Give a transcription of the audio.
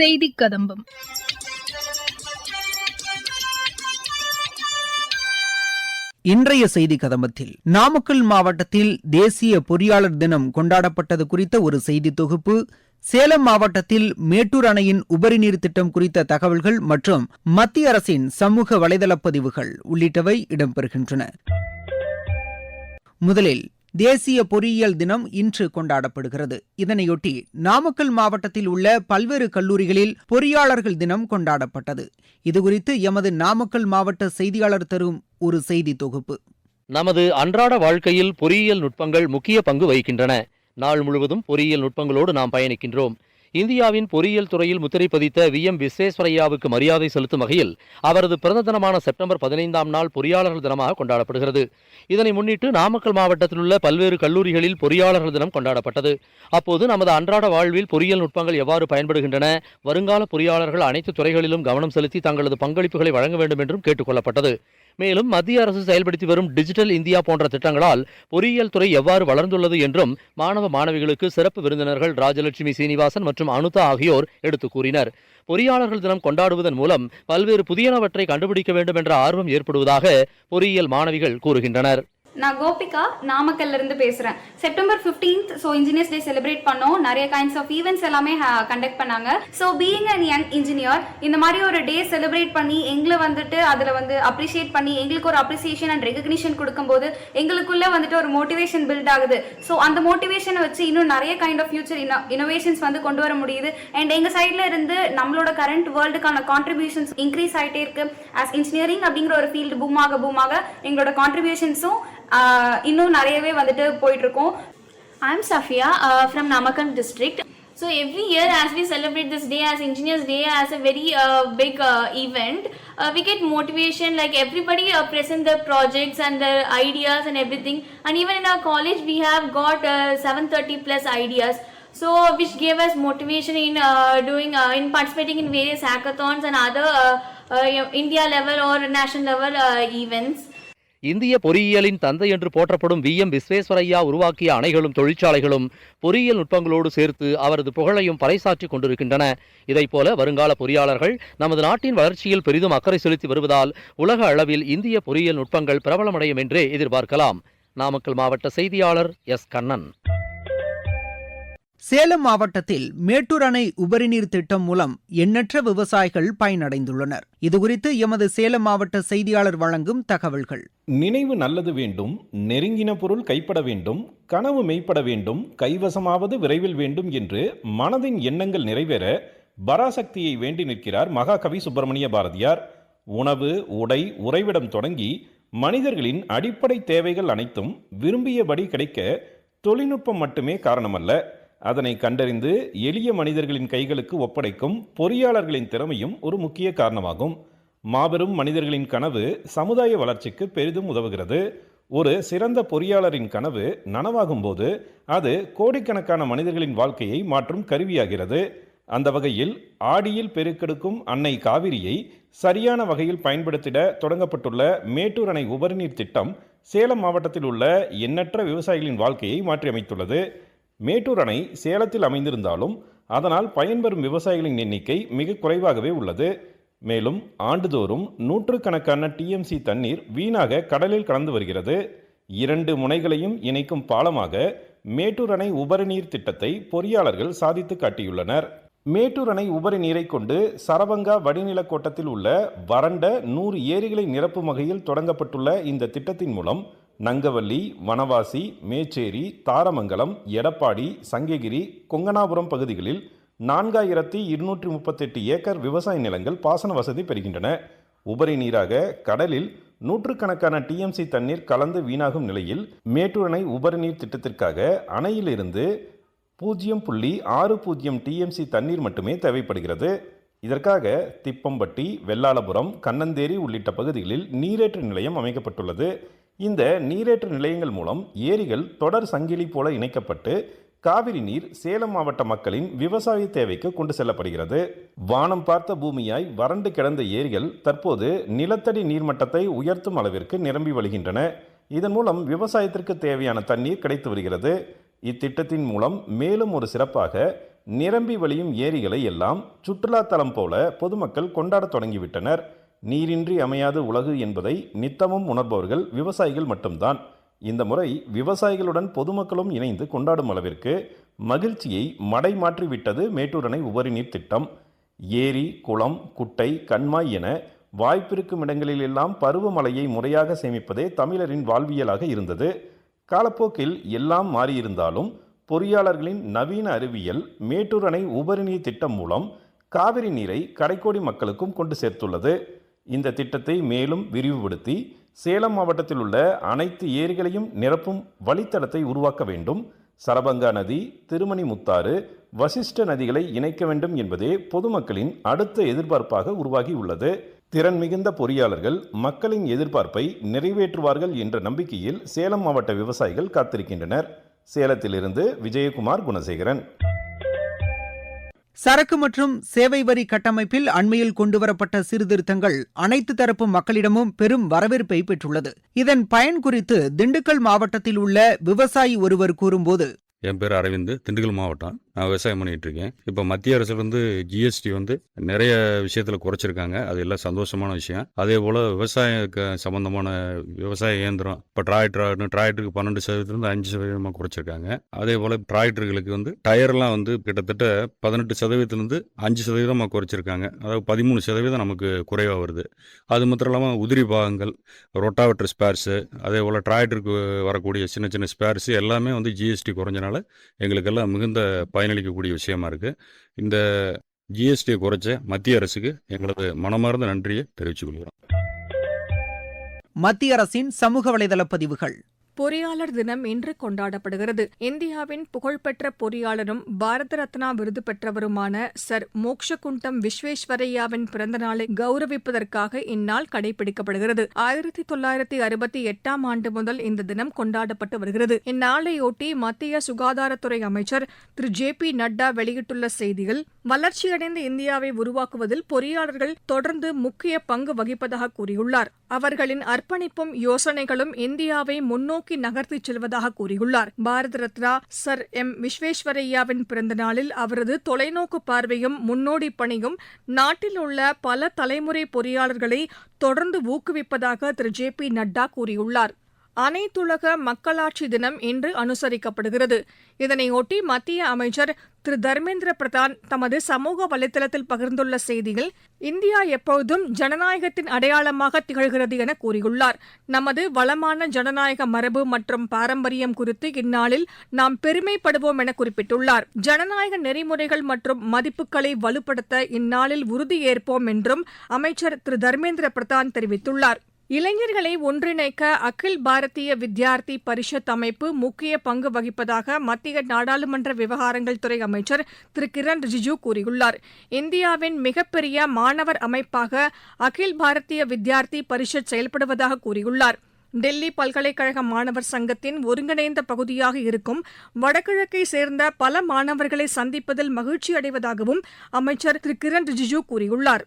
செய்தி கதம்பம் இன்றைய செய்தி கதம்பத்தில் நாமக்கல் மாவட்டத்தில் தேசிய பொறியாளர் தினம் கொண்டாடப்பட்டது குறித்த ஒரு செய்தி தொகுப்பு சேலம் மாவட்டத்தில் மேட்டூர் அணையின் உபரிநீர் திட்டம் குறித்த தகவல்கள் மற்றும் மத்திய அரசின் சமூக வலைதள பதிவுகள் உள்ளிட்டவை இடம்பெறுகின்றன. முதலில் தேசிய பொறியியல் தினம் இன்று கொண்டாடப்படுகிறது. இதனையொட்டி நாமக்கல் மாவட்டத்தில் உள்ள பல்வேறு கல்லூரிகளில் பொறியாளர்கள் தினம் கொண்டாடப்பட்டது. இதுகுறித்து எமது நாமக்கல் மாவட்ட செய்தியாளர் தரும் ஒரு செய்தி தொகுப்பு. நமது அன்றாட வாழ்க்கையில் பொறியியல் நுட்பங்கள் முக்கிய பங்கு வகிக்கின்றன. நாள் முழுவதும் பொறியியல் நுட்பங்களோடு நாம் பயணிக்கின்றோம். இந்தியாவின் பொறியியல் துறையில் முத்திரை பதித்த வி. எம். விஸ்வேஸ்வரையாவுக்கு மரியாதை செலுத்தும் வகையில் அவரது பிறந்த தினமான செப்டம்பர் பதினைந்தாம் நாள் பொறியாளர்கள் தினமாக கொண்டாடப்படுகிறது. இதனை முன்னிட்டு நாமக்கல் மாவட்டத்தில் உள்ள பல்வேறு கல்லூரிகளில் பொறியாளர்கள் தினம் கொண்டாடப்பட்டது. அப்போது நமது அன்றாட வாழ்வில் பொறியியல் நுட்பங்கள் எவ்வாறு பயன்படுகின்றன வருங்கால பொறியாளர்கள் அனைத்து துறைகளிலும் கவனம் செலுத்தி தங்களது பங்களிப்புகளை வழங்க வேண்டும் என்றும் கேட்டுக் கொள்ளப்பட்டது. மேலும் மத்திய அரசு செயல்படுத்தி வரும் டிஜிட்டல் இந்தியா போன்ற திட்டங்களால் பொறியியல் துறை எவ்வாறு வளர்ந்துள்ளது என்றும் மாணவ மாணவிகளுக்கு சிறப்பு விருந்தினர்கள் ராஜலட்சுமி சீனிவாசன் மற்றும் அனுதா ஆகியோர் எடுத்து கூறினர். பொறியாளர்கள் தினம் கொண்டாடுவதன் மூலம் பல்வேறு புதியனவற்றை கண்டுபிடிக்க வேண்டும் என்ற ஆர்வம் ஏற்படுவதாக பொறியியல் மாணவிகள் கூறுகின்றனர். நான் கோபிகா நாமக்கல்ல இருந்து பேசுறேன். September 15th so engineers day celebrate பண்ணோம். நிறைய கைண்ட்ஸ் ஆஃப் ஈவெண்ட்ஸ் எல்லாமே கண்டக்ட் பண்ணாங்க. So being an young engineer இந்த மாதிரி ஒரு டே செலிப்ரேட் பண்ணி எங்களை வந்துட்டு அதில் வந்து அப்ரிஷியேட் பண்ணி எங்களுக்கு ஒரு அப்ரிசியேஷன் அண்ட் ரெகக்னிஷன் கொடுக்கும்போது எங்களுக்குள்ள வந்துட்டு ஒரு மோட்டிவேஷன் பில்ட் ஆகுது. ஸோ அந்த மோட்டிவேஷனை வச்சு இன்னும் நிறைய கைண்ட் ஆஃப் ஃபியூச்சர் இனோவேஷன்ஸ் வந்து கொண்டு வர முடியுது. அண்ட் எங்க சைட்ல இருந்து நம்மளோட கரண்ட் வேர்ல்டுக்கான கான்ட்ரிபியூஷன்ஸ் இன்க்ரீஸ் ஆகிட்டே இருக்கு. ஆஸ் இன்ஜினியரிங் அப்படிங்கிற ஒரு ஃபீல்டு பூமாக பூமாக எங்களோட கான்ட்ரிபியூஷன்ஸும் இன்னும் நிறையவே வந்துட்டு போயிட்டு இருக்கோம் I'm Safia uh, from Namakkal district. So every year, as we celebrate this day as Engineers Day as a very uh, big uh, event, uh, we get motivation. Like everybody uh, present their projects and their ideas and everything. And even in our college, we have got uh, 730 plus ideas. So which gave us motivation in uh, doing uh, in participating in various hackathons and other uh, uh, India level or national level uh, events. இந்திய பொறியியலின் தந்தை என்று போற்றப்படும் we. M. Visvesvaraya உருவாக்கிய அணைகளும் தொழிற்சாலைகளும் பொறியியல் நுட்பங்களோடு சேர்த்து அவரது புகழையும் பறைசாற்றிக் கொண்டிருக்கின்றன. இதைப்போல வருங்கால பொறியாளர்கள் நமது நாட்டின் வளர்ச்சியில் பெரிதும் அக்கறை செலுத்தி வருவதால் உலக அளவில் இந்திய பொறியியல் நுட்பங்கள் பிரபலமடையும் என்றே எதிர்பார்க்கலாம். நாமக்கல் மாவட்ட செய்தியாளர் எஸ். கண்ணன். சேலம் மாவட்டத்தில் மேட்டூர் அணை உபரிநீர் திட்டம் மூலம் எண்ணற்ற விவசாயிகள் பயனடைந்துள்ளனர். இதுகுறித்து எமது சேலம் மாவட்ட செய்தியாளர் வழங்கும் தகவல்கள். நினைவு நல்லது வேண்டும் நெருங்கின பொருள் கைப்பட வேண்டும் கனவு மெய்ப்பட வேண்டும் கைவசமாவது விரைவில் வேண்டும் என்று மனதின் எண்ணங்கள் நிறைவேற பராசக்தியை வேண்டி நிற்கிறார் மகாகவி சுப்பிரமணிய பாரதியார். உணவு உடை உறைவிடம் தொடங்கி மனிதர்களின் அடிப்படை தேவைகள் அனைத்தும் விரும்பியபடி கிடைக்க தொழில்நுட்பம் மட்டுமே காரணமல்ல அதனை கண்டறிந்து எளிய மனிதர்களின் கைகளுக்கு ஒப்படைக்கும் பொறியாளர்களின் திறமையும் ஒரு முக்கிய காரணமாகும். மாபெரும் மனிதர்களின் கனவு சமுதாய வளர்ச்சிக்கு பெரிதும் உதவுகிறது. ஒரு சிறந்த பொறியாளரின் கனவு நனவாகும் போது அது கோடிக்கணக்கான மனிதர்களின் வாழ்க்கையை மாற்றும் கருவியாகிறது. அந்த வகையில் ஆடியில் பெருக்கெடுக்கும் அன்னை காவிரியை சரியான வகையில் பயன்படுத்திட தொடங்கப்பட்டுள்ள மேட்டூர் அணை உபரிநீர் திட்டம் சேலம் மாவட்டத்தில் உள்ள எண்ணற்ற விவசாயிகளின் வாழ்க்கையை மாற்றியமைத்துள்ளது. மேட்டூர் அணை சேலத்தில் அமைந்திருந்தாலும் அதனால் பயன்பெறும் விவசாயிகளின் எண்ணிக்கை மிக குறைவாகவே உள்ளது. மேலும் ஆண்டுதோறும் நூற்றுக்கணக்கான டிஎம்சி தண்ணீர் வீணாக கடலில் கலந்து வருகிறது. இரண்டு முனைகளையும் இணைக்கும் பாலமாக மேட்டூர் அணை உபரிநீர் திட்டத்தை பொறியாளர்கள் சாதித்து காட்டியுள்ளனர். மேட்டூர் அணை உபரி நீரை கொண்டு சரவங்கா வடிநில கோட்டத்தில் உள்ள வறண்ட நூறு ஏரிகளை நிரப்பும் வகையில் தொடங்கப்பட்டுள்ள இந்த திட்டத்தின் மூலம் நங்கவல்லி வனவாசி மேச்சேரி தாரமங்கலம் எடப்பாடி சங்ககிரி கொங்கனாபுரம் பகுதிகளில் நான்காயிரத்தி இருநூற்றி முப்பத்தெட்டு ஏக்கர் விவசாய நிலங்கள் பாசன வசதி பெறுகின்றன. உபரி நீராக கடலில் நூற்றுக்கணக்கான டிஎம்சி தண்ணீர் கலந்து வீணாகும் நிலையில் மேட்டூர் அணை உபரி நீர் திட்டத்திற்காக அணையிலிருந்து பூஜ்ஜியம் புள்ளி ஆறு பூஜ்ஜியம் டிஎம்சி தண்ணீர் மட்டுமே தேவைப்படுகிறது. இதற்காக திப்பம்பட்டி வெள்ளாளபுரம் கண்ணந்தேரி உள்ளிட்ட பகுதிகளில் நீரேற்று நிலையம் அமைக்கப்பட்டுள்ளது. இந்த நீரேற்று நிலையங்கள் மூலம் ஏரிகள் தொடர் சங்கிலி போல இணைக்கப்பட்டு காவிரி நீர் சேலம் மாவட்ட மக்களின் விவசாய தேவைக்கு கொண்டு செல்லப்படுகிறது. வானம் பார்த்த பூமியாய் வறண்டு கிடந்த ஏரிகள் தற்போது நிலத்தடி நீர்மட்டத்தை உயர்த்தும் அளவிற்கு நிரம்பி வழிகின்றன. இதன் மூலம் விவசாயத்திற்கு தேவையான தண்ணீர் கிடைத்து வருகிறது. இத்திட்டத்தின் மூலம் மேலும் ஒரு சிறப்பாக நிரம்பி வழியும் ஏரிகளை எல்லாம் சுற்றுலாத்தலம் போல பொதுமக்கள் கொண்டாடத் தொடங்கிவிட்டனர். நீரின்றி அமையாது உலகு என்பதை நித்தமும் உணர்பவர்கள் விவசாயிகள் மட்டும்தான். இந்த முறை விவசாயிகளுடன் பொதுமக்களும் இணைந்து கொண்டாடும் அளவிற்கு மகிழ்ச்சியை மடை மாற்றிவிட்டது மேட்டூரணை உபரி நீர் திட்டம். ஏரி குளம் குட்டை கண்மாய் என வாய்ப்பிருக்கும் இடங்களிலெல்லாம் பருவமழையை முறையாக சேமிப்பதே தமிழரின் வாழ்வியலாக இருந்தது. காலப்போக்கில் எல்லாம் மாறியிருந்தாலும் பொறியாளர்களின் நவீன அறிவியல் மேட்டூர் அணை உபரி நீர் திட்டம் மூலம் காவிரி நீரை கடைக்கோடி மக்களுக்கும் கொண்டு சேர்த்துள்ளது. இந்த திட்டத்தை மேலும் விரிவுபடுத்தி சேலம் மாவட்டத்தில் உள்ள அனைத்து ஏரிகளையும் நிரப்பும் வழித்தடத்தை உருவாக்க வேண்டும். சரபங்கா நதி திருமணி முத்தாறு வசிஷ்ட நதிகளை இணைக்க வேண்டும் என்பதே பொதுமக்களின் அடுத்த எதிர்பார்ப்பாக உருவாகியுள்ளது திறன் மிகுந்த பொறியாளர்கள் மக்களின் எதிர்பார்ப்பை நிறைவேற்றுவார்கள் என்ற நம்பிக்கையில் சேலம் மாவட்ட விவசாயிகள் காத்திருக்கின்றனர். சேலத்திலிருந்து விஜயகுமார் குணசேகரன். சரக்கு மற்றும் சேவை வரி கட்டமைப்பில் அண்மையில் கொண்டுவரப்பட்ட சீர்திருத்தங்கள் அனைத்து தரப்பு மக்களிடமும் பெரும் வரவேற்பை பெற்றுள்ளது. இதன் பயன் குறித்து திண்டுக்கல் மாவட்டத்தில் உள்ள விவசாயி ஒருவர் கூறும்போது என் பேர் அரவிந்த் திண்டுக்கல் மாவட்டம். நான் விவசாயம் பண்ணிட்டு இருக்கேன். இப்போ மத்திய அரசுலேருந்து ஜிஎஸ்டி வந்து நிறைய விஷயத்தில் குறைச்சிருக்காங்க. அது எல்லாம் சந்தோஷமான விஷயம். அதே போல் விவசாய சம்மந்தமான விவசாய இயந்திரம் இப்போ டிராக்டர் டிராக்டருக்கு பன்னெண்டு சதவீதத்துலேருந்து அஞ்சு சதவீதமாக குறைச்சிருக்காங்க. அதே போல் டிராக்டர்களுக்கு வந்து டயர்லாம் வந்து கிட்டத்தட்ட பதினெட்டு சதவீதத்துலேருந்து அஞ்சு சதவீதமாக குறைச்சிருக்காங்க. அதாவது பதிமூணு சதவீதம் நமக்கு குறைவாக வருது. அது மாத்திரம் இல்லாமல் உதிரி பாகங்கள் ரொட்டாவேட்டர் ஸ்பேர்ஸு அதே போல் டிராக்டருக்கு வரக்கூடிய சின்ன சின்ன ஸ்பேர்ஸு எல்லாமே வந்து ஜிஎஸ்டி குறைஞ்சனால எங்களுக்கெல்லாம் மிகுந்த பயனளிக்கக்கூடிய விஷயமா இருக்குது இந்த ஜிஎஸ்டியை குறைச்ச மத்திய அரசுக்கு எங்களது மனமார்ந்த நன்றியை தெரிவித்துக் கொள்கிறோம். மத்திய அரசின் சமூக வலைதள பதிவுகள். பொறியாளர் தினம் இன்று கொண்டாடப்படுகிறது. இந்தியாவின் புகழ்பெற்ற பொறியாளரும் பாரத ரத்னா விருது பெற்றவருமான சர் மோக்ஷகுண்டம் விஸ்வேஸ்வரையாவின் பிறந்தநாளை கௌரவிப்பதற்காக இந்நாள் கடைபிடிக்கப்படுகிறது. ஆயிரத்தி தொள்ளாயிரத்தி அறுபத்தி எட்டாம் ஆண்டு முதல் இந்த தினம் கொண்டாடப்பட்டு வருகிறது. இந்நாளையொட்டி மத்திய சுகாதாரத்துறை அமைச்சர் திரு ஜே பி நட்டா வெளியிட்டுள்ள செய்தியில் வளர்ச்சியடைந்த இந்தியாவை உருவாக்குவதில் பொறியாளர்கள் தொடர்ந்து முக்கிய பங்கு வகிப்பதாக கூறியுள்ளார். அவர்களின் அர்ப்பணிப்பும் யோசனைகளும் இந்தியாவை முன்னோக்கி நகர்த்திச் செல்வதாக கூறியுள்ளார். பாரத ரத்னா சர் எம் விஸ்வேஸ்வரையாவின் பிறந்த நாளில் அவரது தொலைநோக்கு பார்வையும் முன்னோடி பணியும் நாட்டில் உள்ள பல தலைமுறை பொறியாளர்களை தொடர்ந்து ஊக்குவிப்பதாக திரு ஜே பி நட்டா கூறியுள்ளார். அனைத்துலக மக்களாட்சி தினம் இன்று அனுசரிக்கப்படுகிறது. இதனையொட்டி மத்திய அமைச்சர் திரு. தர்மேந்திர பிரதான் தமது சமூக வலைதளத்தில் பகிர்ந்துள்ள செய்தியில் இந்தியா எப்பொழுதும் ஜனநாயகத்தின் அடையாளமாக திகழ்கிறது என கூறியுள்ளார். நமது வளமான ஜனநாயக மரபு மற்றும் பாரம்பரியம் குறித்து இந்நாளில் நாம் பெருமைப்படுவோம் என குறிப்பிட்டுள்ளார். ஜனநாயக நெறிமுறைகள் மற்றும் மதிப்புகளை வலுப்படுத்த இந்நாளில் உறுதியேற்போம் என்றும் அமைச்சர் திரு. தர்மேந்திர பிரதான் தெரிவித்துள்ளார். இளைஞர்களை ஒன்றிணைக்க அகில் பாரதிய வித்யார்த்தி பரிஷத் அமைப்பு முக்கிய பங்கு வகிப்பதாக மத்திய நாடாளுமன்ற விவகாரங்கள் துறை அமைச்சர் திரு. கிரண் ரிஜிஜூ கூறியுள்ளார். இந்தியாவின் மிகப்பெரிய மாணவர் அமைப்பாக அகில் பாரதிய வித்யார்த்தி பரிஷத் செயல்படுவதாக கூறியுள்ளார். டெல்லி பல்கலைக்கழக மாணவர் சங்கத்தின் ஒருங்கிணைந்த பகுதியாக இருக்கும் வடகிழக்கை சேர்ந்த பல மாணவர்களை சந்திப்பதில் மகிழ்ச்சி அடைவதாகவும் அமைச்சர் திரு. கிரண் ரிஜிஜூ கூறியுள்ளார்.